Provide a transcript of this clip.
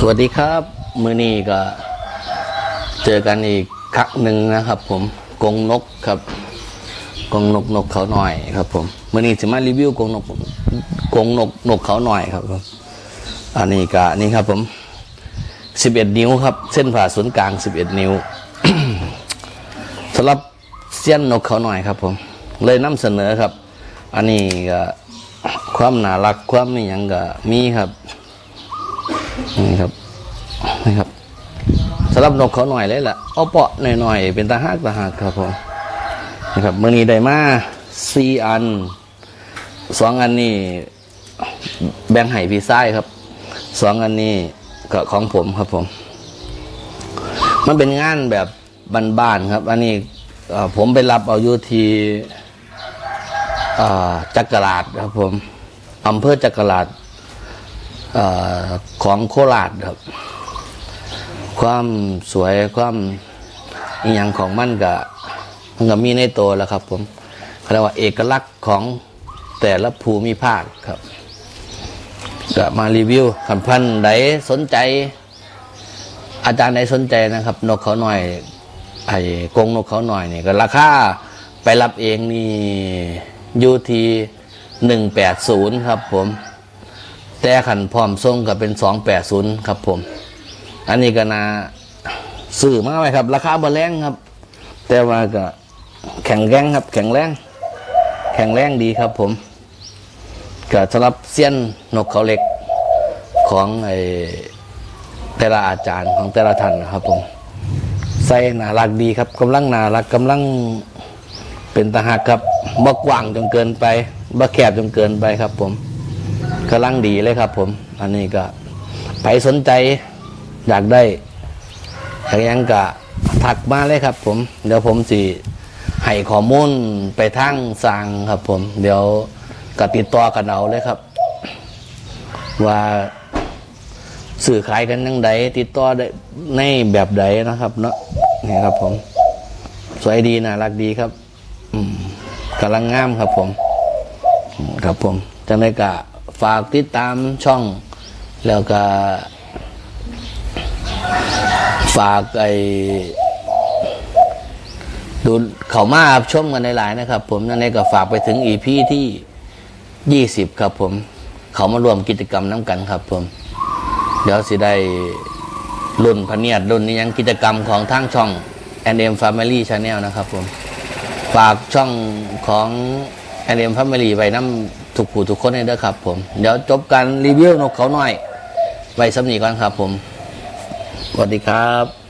สวัสดีครับ มือนี้ก็เจอกันอีกครั้งหนึ่งนะครับ ผมกงนกครับกงนกนกเขาหน่อยครับ ผมมือนี้จะมารีวิวกงนกกงนกนกเขาหน่อยครับผมอันนี้ก็นี่ครับ ผมสิบเอ็ดนิ้วครับ เส้นผ่าศูนย์กลางสิบเอ็ดนิ้วสำหรับเสี้ยนนกเขาหน่อยครับ ผม เลยนำเสนอครับ อันนี้ก็ความน่ารักความนี่ยังก็มีครับ นี่ครับนี่ครับสำหรับนกเขาหน่อยเลยล่ะเอาเปาะหน่อยๆเป็นตาหักตาหักครับผมนะครับมื่อนี้ได้มาสี่อันสองอันนี้แบ่งให้พี่ไส้ครับสองอันนี้ก็ของผมครับผม มันเป็นงานแบบบ้านๆครับ อันนี้ผมไปรับเอาอยู่ที่จักราดครับผมอำเภอจักราด ของโคราชครับ ความสวยความอหย่างของมันก็มันก็มีในตัวแล้วครับ ผมเขาเรียกว่าเอกลักษณ์ของแต่ละภูมิภาคครับก็มารีวิวคันพันใดสนใจ อาจารย์ใดสนใจนะครับ นกเขาหน่อยไอ้กรงนกเขาหน่อยนี่ก็ราคาไปรับเองนี่อยู่ที่หนึ่งแปดศูนย์ครับผม แต่ขันพร้อมส่งก็เป็นสองแปดศูนย์ครับผม อันนี้ก็นาซื้อมากไหมครับ ราคาบ่แรงครับ แต่ว่าก็แข็งแรงครับ แข็งแรง แข็งแรงดีครับผมก็สำหรับเซียนนกเขาเล็กของไอแต่ละอาจารย์ของแต่ละท่านนะครับผมใส่น่ารักดีครับกำลังน่ารักกำลังเป็นตาหักครับบ่กว้างจนเกินไปบ่แคบจนเกินไปครับผม กำลังดีเลยครับ ผม อันนี้ก็ไปสนใจอยากได้อย่างยังก็ถักมาเลยครับ ผม เดี๋ยวผมสิให้ข้อมูลไปทางสั่งครับ ผม เดี๋ยวก็ติดต่อกันเอาเลยครับ ว่าสื่อขายกันยังไดติดต่อได้ในแบบใดนะครับ เนาะนี่ครับ ผม สวยดีนะรักดีครับ อืมกำลังงามครับ ผม ครับผม จังไดกะฝากติดตามช่อง แล้วก็ ฝากไอดูเขามาชมกันหลายๆนะครับ ผมนั่นเองก็ฝากไปถึงอีพีที่ยี่สิบครับ ผม เขามารวมกิจกรรมน้ำกันครับ ผม เดี๋ยวสิได้รุ่นพเนียดรุ่นนี้ยังกิจกรรมของทางช่อง NM Family Channel นะครับ ผม ฝากช่องของ NM Family ไว้น้ำ ทุกผู้ทุกคนให้ด้วยครับ ผม เดี๋ยวจบการรีวิวนกเขาหน่อยไว้สำนีก่อนครับ ผมสวัสดีครับ